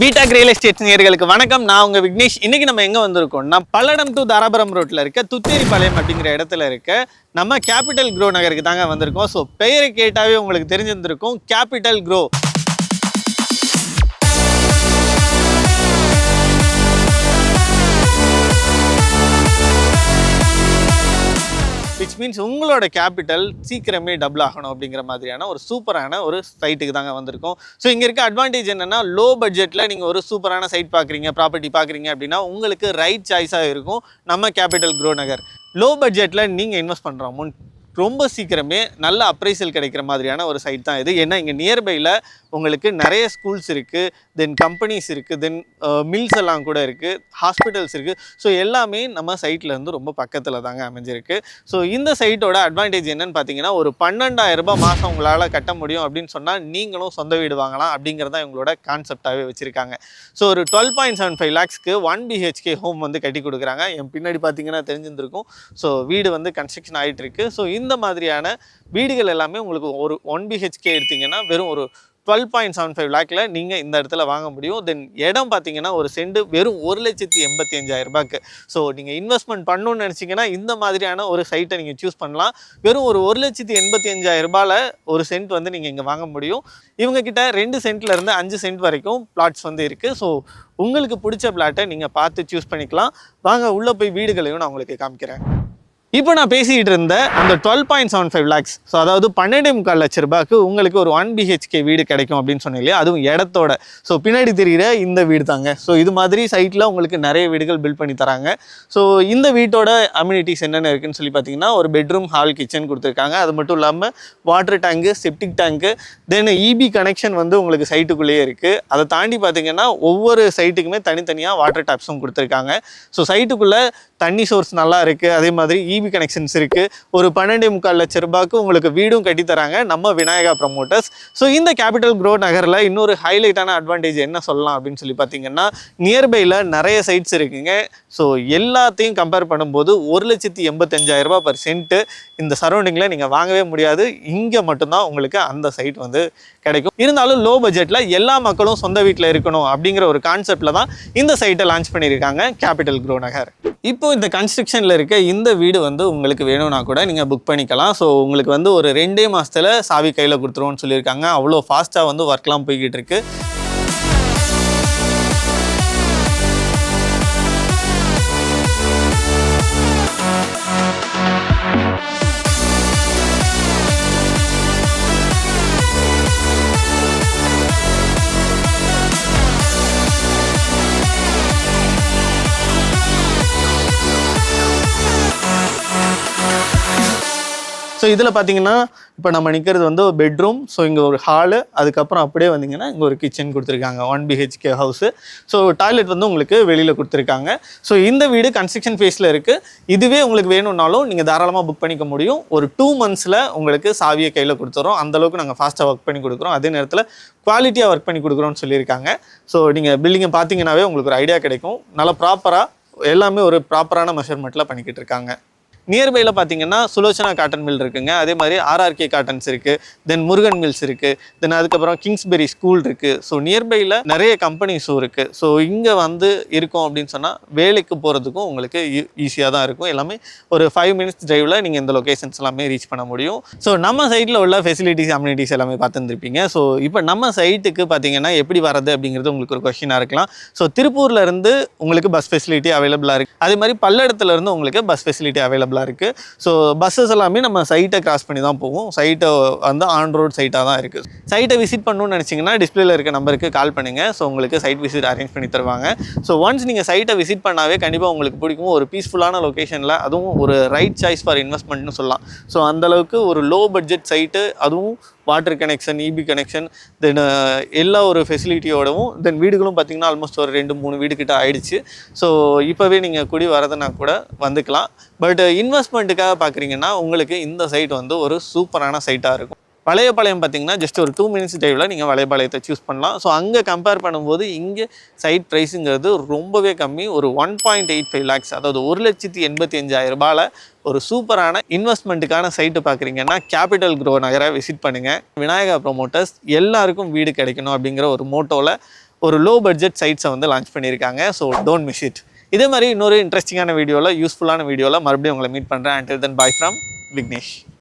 பீடாக் real estate நேர்களுக்கு வணக்கம். நான் உங்கள் விக்னேஷ். இன்றைக்கி நம்ம எங்கே வந்திருக்கோம்னா பல்லடம் டு தாராபுரம் ரோட்டில் இருக்க துத்தேரிப்பாளையம் அப்படிங்கிற இடத்துல இருக்க நம்ம கேபிட்டல் க்ரோ நகருக்கு தாங்க வந்திருக்கோம். ஸோ பெயரை கேட்டாவே உங்களுக்கு தெரிஞ்சிருந்திருக்கும். கேபிட்டல் க்ரோ விச் மீன்ஸ் உங்களோட கேபிட்டல் சீக்கிரமே டபுள் ஆகணும் அப்படிங்கிற மாதிரியான ஒரு சூப்பரான ஒரு சைட்டுக்கு தாங்க வந்திருக்கும். ஸோ இங்கே இருக்க அட்வான்டேஜ் என்னன்னா லோ பட்ஜெட்டில் நீங்கள் ஒரு சூப்பரான சைட் பார்க்குறீங்க ப்ராப்பர்ட்டி பார்க்குறீங்க அப்படின்னா உங்களுக்கு ரைட் சாய்ஸாக இருக்கும் நம்ம கேபிட்டல் குரோ நகர் லோ பட்ஜெட்டில் நீங்கள் இன்வெஸ்ட் பண்ணுற அமௌண்ட் ரொம்ப சீக்கிரமே நல்ல அப்ரைசல் கிடைக்கிற மாதிரியான ஒரு சைட் தான் இது. ஏன்னா இங்கே நியர்பையில் உங்களுக்கு நிறைய ஸ்கூல்ஸ் இருக்குது தென் கம்பெனிஸ் இருக்குது தென் மில்ஸ் எல்லாம் கூட இருக்குது ஹாஸ்பிட்டல்ஸ் இருக்குது ஸோ எல்லாமே நம்ம சைட்லேருந்து ரொம்ப பக்கத்தில் தாங்க அமைஞ்சிருக்கு. ஸோ இந்த சைட்டோட அட்வான்டேஜ் என்னன்னு பார்த்தீங்கன்னா ஒரு பன்னெண்டாயிரம் ரூபாய் மாதம் உங்களால் கட்ட முடியும் அப்படின்னு சொன்னால் நீங்களும் சொந்த வீடு வாங்கலாம் அப்படிங்கிறத இவங்களோட கான்செப்டாகவே வச்சுருக்காங்க. ஸோ ஒரு டுவெல் பாயிண்ட் செவன் ஃபைவ் லேக்ஸ்க்கு ஒன் பிஹெச்கே ஹோம் வந்து கட்டி கொடுக்குறாங்க. என் பின்னாடி பார்த்தீங்கன்னா தெரிஞ்சிருந்திருக்கும். ஸோ வீடு வந்து கன்ஸ்ட்ரக்ஷன் ஆகிட்டு இருக்கு ஸோ இந்த இந்த மாதிரியான வீடுகள் எல்லாமே உங்களுக்கு ஒரு ஒன் பிஹெச்கே எடுத்தீங்கன்னா வெறும் ஒரு டுவெல் பாயிண்ட் செவன் ஃபைவ் லேக்கில் நீங்கள் இந்த இடத்துல வாங்க முடியும். தென் இடம் பார்த்தீங்கன்னா ஒரு செண்டு வெறும் ஒரு லட்சத்தி எண்பத்தி அஞ்சாயிரம் ரூபாய்க்கு. ஸோ நீங்கள் இன்வெஸ்ட்மெண்ட் பண்ணணும்னு நினச்சிங்கன்னா இந்த மாதிரியான ஒரு சைட்டை நீங்கள் சூஸ் பண்ணலாம். வெறும் ஒரு ஒரு லட்சத்தி எண்பத்தி அஞ்சாயிரம் ரூபாயில் ஒரு சென்ட் வந்து நீங்கள் இங்கே வாங்க முடியும். இவங்கக்கிட்ட ரெண்டு சென்ட்ல இருந்து அஞ்சு சென்ட் வரைக்கும் பிளாட்ஸ் வந்து இருக்குது ஸோ உங்களுக்கு பிடிச்ச பிளாட்டை நீங்கள் பார்த்து சூஸ் பண்ணிக்கலாம். வாங்க உள்ளே போய் வீடுகளையும் நான் உங்களுக்கு காமிக்கிறேன். இப்போ நான் பேசிக்கிட்டு இருந்த அந்த twelve point seven five lakhs so அதாவது பன்னெண்டு முக்கால் லட்ச ரூபாய்க்கு உங்களுக்கு ஒரு ஒன் பிஹெச்கே வீடு கிடைக்கும் அப்படின்னு சொன்னேன் அதுவும் இடத்தோட. ஸோ பின்னாடி தெரிகிற இந்த வீடு தாங்க. ஸோ இது மாதிரி சைட்டில் உங்களுக்கு நிறைய வீடுகள் பில்ட் பண்ணி தராங்க. ஸோ இந்த வீட்டோட அம்யூனிட்டிஸ் என்னென்ன இருக்குன்னு சொல்லி பார்த்தீங்கன்னா ஒரு பெட்ரூம் ஹால் கிச்சன் கொடுத்துருக்காங்க. அது மட்டும் இல்லாமல் water tank septic tank then EB connection வந்து உங்களுக்கு சைட்டுக்குள்ளேயே இருக்குது அதை தாண்டி பார்த்தீங்கன்னா ஒவ்வொரு சைட்டுக்குமே தனித்தனியாக வாட்டர் டேப்ஸும் கொடுத்துருக்காங்க. ஸோ சைட்டுக்குள்ளே தண்ணி சோர்ஸ் நல்லா இருக்குது அதே மாதிரி இபி கனெக்ஷன்ஸ் இருக்குது ஒரு பன்னெண்டே முக்கால் லட்ச ரூபாய்க்கு உங்களுக்கு வீடும் கட்டித்தராங்க நம்ம விநாயகா ப்ரமோட்டர்ஸ் ஸோ இந்த கேபிட்டல் க்ரோ நகரில் இன்னொரு ஹைலைட்டான அட்வான்டேஜ் என்ன சொல்லலாம் அப்படின்னு சொல்லி பார்த்தீங்கன்னா நியர்பையில் நிறைய சைட்ஸ் இருக்குங்க. ஸோ எல்லாத்தையும் கம்பேர் பண்ணும்போது ஒரு லட்சத்தி எண்பத்தஞ்சாயிரம் ரூபாய் பர் சென்ட்டு இந்த சரௌண்டிங்கில் நீங்கள் வாங்கவே முடியாது. இங்கே மட்டும்தான் உங்களுக்கு அந்த சைட் வந்து கிடைக்கும். இருந்தாலும் லோ பட்ஜெட்டில் எல்லா மக்களும் சொந்த வீட்டில் இருக்கணும் அப்படிங்கிற ஒரு கான்செப்டில் தான் இந்த சைட்டை லான்ச் பண்ணியிருக்காங்க கேபிட்டல் க்ரோ நகர். இப்போ இந்த கன்ஸ்ட்ரக்ஷனில் இருக்க இந்த வீடு வந்து உங்களுக்கு வேணும்னா கூட நீங்கள் புக் பண்ணிக்கலாம். ஸோ உங்களுக்கு வந்து ஒரு ரெண்டே மாதத்தில் சாவி கையில் கொடுத்துருவோன்னு சொல்லியிருக்காங்க. அவ்வளோ ஃபாஸ்ட்டாக வந்து ஒர்க்லாம் போய்கிட்டு இருக்குது ஸோ இதில் பார்த்தீங்கன்னா இப்போ நம்ம நிற்கிறது வந்து ஒரு பெட்ரூம் ஸோ இங்கே ஒரு ஹாலு அதுக்கப்புறம் அப்படியே வந்தீங்கன்னா இங்கே ஒரு கிச்சன் கொடுத்துருக்காங்க. One BHK house so toilet வந்து உங்களுக்கு வெளியில் கொடுத்துருக்காங்க. ஸோ இந்த வீடு கன்ஸ்ட்ரக்ஷன் ஃபேஸில் இருக்குது இதுவே உங்களுக்கு வேணும்னாலும் நீங்கள் தாராளமாக புக் பண்ணிக்க முடியும். ஒரு டூ மந்த்ஸில் உங்களுக்கு சாவியை கையில் கொடுத்துறோம். அந்தளவுக்கு நாங்கள் ஃபாஸ்ட்டாக ஒர்க் பண்ணி கொடுக்குறோம். அதே நேரத்தில் குவாலிட்டியாக ஒர்க் பண்ணி கொடுக்குறோம்னு சொல்லியிருக்காங்க. ஸோ நீங்கள் பில்டிங்கை பார்த்தீங்கன்னாவே உங்களுக்கு ஒரு ஐடியா கிடைக்கும். நல்லா ப்ராப்பராக எல்லாமே ஒரு ப்ராப்பரான மெஷர்மெண்ட்டில் பண்ணிக்கிட்டு இருக்காங்க. நியர்பையில் பார்த்தீங்கன்னா சுலோச்சனா காட்டன் மில் இருக்குங்க. அதே மாதிரி ஆர்ஆர்கே காட்டன்ஸ் இருக்குது தென் முருகன் மில்ஸ் இருக்குது தென் அதுக்கப்புறம் கிங்ஸ்பெரி ஸ்கூல் இருக்குது ஸோ நியர்பையில் நிறைய கம்பெனிஸும் இருக்குது ஸோ இங்கே வந்து இருக்கும் அப்படின்னு சொன்னால் வேலைக்கு போகிறதுக்கும் உங்களுக்கு ஈஸியாக தான் இருக்கும். எல்லாமே ஒரு ஃபைவ் மினிட்ஸ் டிரைவில் நீங்கள் இந்த லொக்கேஷன்ஸ் எல்லாமே ரீச் பண்ண முடியும். ஸோ நம்ம சைட்டில் உள்ள ஃபெசிலிட்டிஸ் அம்யூனிட்டிஸ் எல்லாமே பார்த்துருந்துருப்பீங்க. ஸோ இப்போ நம்ம சைட்டுக்கு பார்த்தீங்கன்னா எப்படி வரது அப்படிங்கிறது உங்களுக்கு ஒரு கொஷினாக இருக்கலாம். ஸோ திருப்பூர்லேருந்து உங்களுக்கு பஸ் ஃபெசிலிட்டி அவைலபிளாக இருக்குது அதே மாதிரி பல்லடத்துலேருந்து உங்களுக்கு பஸ் ஃபெசிலிட்டி அவைலபிள் அவைலபிளாக இருக்குது ஸோ பஸ்ஸஸ் எல்லாமே நம்ம சைட்டை கிராஸ் பண்ணி தான் போவோம். சைட்டை வந்து ஆன் ரோட் சைட்டாக தான் இருக்குது சைட்டை விசிட் பண்ணணும்னு நினச்சிங்கன்னா டிஸ்பிளேல இருக்க நம்பருக்கு கால் பண்ணுங்கள் ஸோ உங்களுக்கு சைட் விசிட் அரேஞ்ச் பண்ணி தருவாங்க. ஸோ ஒன்ஸ் நீங்கள் சைட்டை விசிட் பண்ணாவே கண்டிப்பாக உங்களுக்கு பிடிக்கும் ஒரு பீஸ்ஃபுல்லான லொக்கேஷனில் அதுவும் ஒரு ரைட் சாய்ஸ் ஃபார் இன்வெஸ்ட்மெண்ட்னு சொல்லலாம். ஸோ அந்தளவுக்கு ஒரு லோ பட்ஜெட் சைட்டு அதுவும் water connection EB connection then எல்லா ஒரு ஃபெசிலிட்டியோடவும் தென் வீடுகளும் பார்த்தீங்கன்னா ஆல்மோஸ்ட் ஒரு ரெண்டு மூணு வீடு கிட்ட ஆயிடுச்சு. ஸோ இப்போவே நீங்கள் குடி வரதுனா கூட வந்துக்கலாம். பட் இன்வெஸ்ட்மெண்ட்டுக்காக uh, பார்க்குறீங்கன்னா உங்களுக்கு இந்த சைட் வந்து ஒரு சூப்பரான சைட்டாக இருக்கும். வளையபாளையம் பார்த்தீங்கன்னா ஜஸ்ட் ஒரு டூ மினிட்ஸ் டைவில் நீங்கள் வளையபாளையத்தை சூஸ் பண்ணலாம். ஸோ அங்கே கம்பேர் பண்ணும்போது இங்கே சைட் ப்ரைஸுங்கிறது ரொம்பவே கம்மி. ஒரு one point eight five lakhs அதாவது ஒரு லட்சத்தி எண்பத்தி அஞ்சாயிரம் ரூபாயில் ஒரு சூப்பரான இன்வெஸ்ட்மெண்ட்டுக்கான சைட்டு பார்க்குறீங்கன்னா கேபிட்டல் க்ரோ நகரை விசிட் பண்ணுங்கள் விநாயகா ப்ரொமோட்டர்ஸ் எல்லாருக்கும் வீடு கிடைக்கணும் அப்படிங்கிற ஒரு மோட்டோவில் ஒரு லோ பட்ஜெட் சைட்ஸை வந்து லான்ச் பண்ணியிருக்காங்க. ஸோ டோன்ட் மிஸ் இட் இதே மாதிரி இன்னொரு இன்ட்ரெஸ்டிங்கான வீடியோவில் யூஸ்ஃபுல்லான வீடியோவில் மறுபடியும் உங்களை மீட் பண்ணுறேன் and then bye from Vignesh